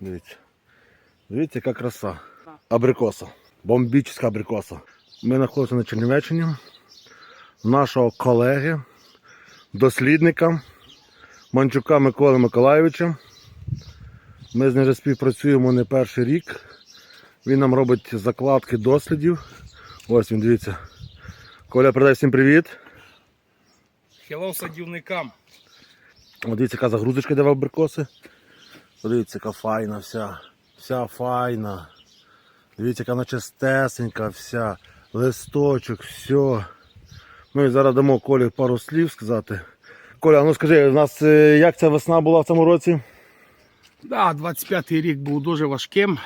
Дивіться. Дивіться, яка краса. Абрикоса. Бомбічна абрикоса. Ми знаходимося на Чернівеччині. Нашого колеги, дослідника Манчука Миколи Миколайовича. Ми з ним вже співпрацюємо не перший рік. Він нам робить закладки дослідів. Ось він, дивіться. Коля, передай всім привіт. Хеллоу садівникам. Дивіться, яка загрузочка йде в абрикоси. Подивіться, яка файна вся. Вся файна. Дивіться, яка вона чистесенька вся. Листочок, все. І зараз дамо Колі пару слів сказати. Коля, ну скажи, у нас е, як ця весна була в цьому році? Да, 25-й рік був дуже важким.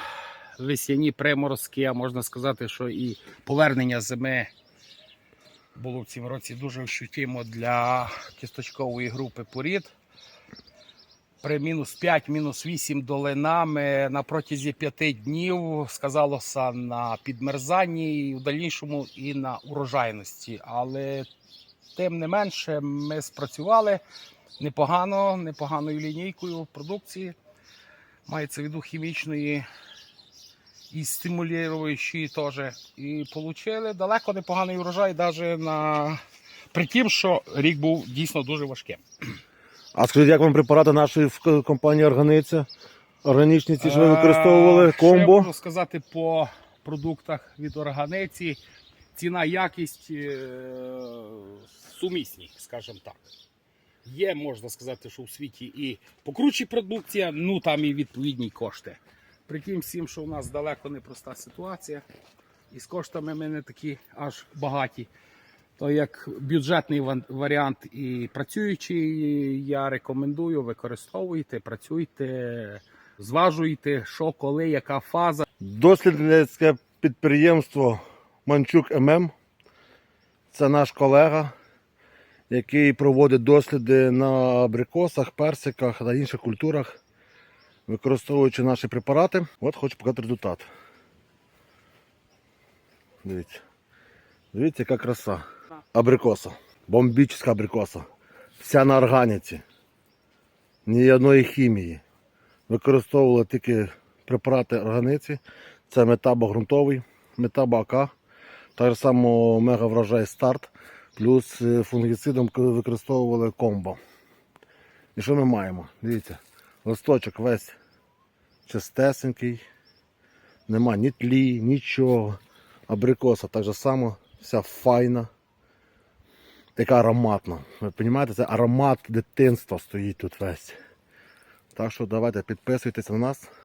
Весняні приморозки, а можна сказати, що і повернення зими було в цьому році дуже ощутимо для кісточкової групи порід. При мінус 5, мінус 8 долинами на протязі 5 днів сказалося на підмерзанні, і в дальнішому і на урожайності. Але тим не менше ми спрацювали непогано, непоганою лінійкою продукції. Мається в виду хімічної і стимулюючої теж. І отримали далеко непоганий урожай, навіть на при тім, що рік був дійсно дуже важким. А скажіть, як вам препарати нашої в- компанії Органиця? Органічні ці, що ви Е, використовували, Що я комбо? можу сказати по продуктах від органиці. Ціна, якість е, сумісні, скажімо так. Є, можна сказати, що у світі і покручі продукція, ну там і відповідні кошти. При тім всім, що у нас далеко не проста ситуація, і з коштами ми не такі аж багаті. То як бюджетний варіант і працюючий, я рекомендую, використовуйте, працюйте, зважуйте, що, коли, яка фаза. Дослідницьке підприємство Манчук ММ. Це наш колега, який проводить досліди на абрикосах, персиках та інших культурах, використовуючи наші препарати. От хочу показати результат. Дивіться. Дивіться, яка краса. Абрикоса. Бомбічна абрикоса. Вся на органіці. Ні одної хімії. Використовували тільки препарати органиці. Це метабо ґрунтовий, метабо АК, так само мега врожай старт, плюс е, фунгіцидом використовували комбо. І що ми маємо? Дивіться, листочок весь чистесенький, нема ні тлі, нічого. Абрикоса так само, вся файна. Така ароматна. Ви розумієте, це аромат дитинства стоїть тут весь. Так що давайте підписуйтесь на нас.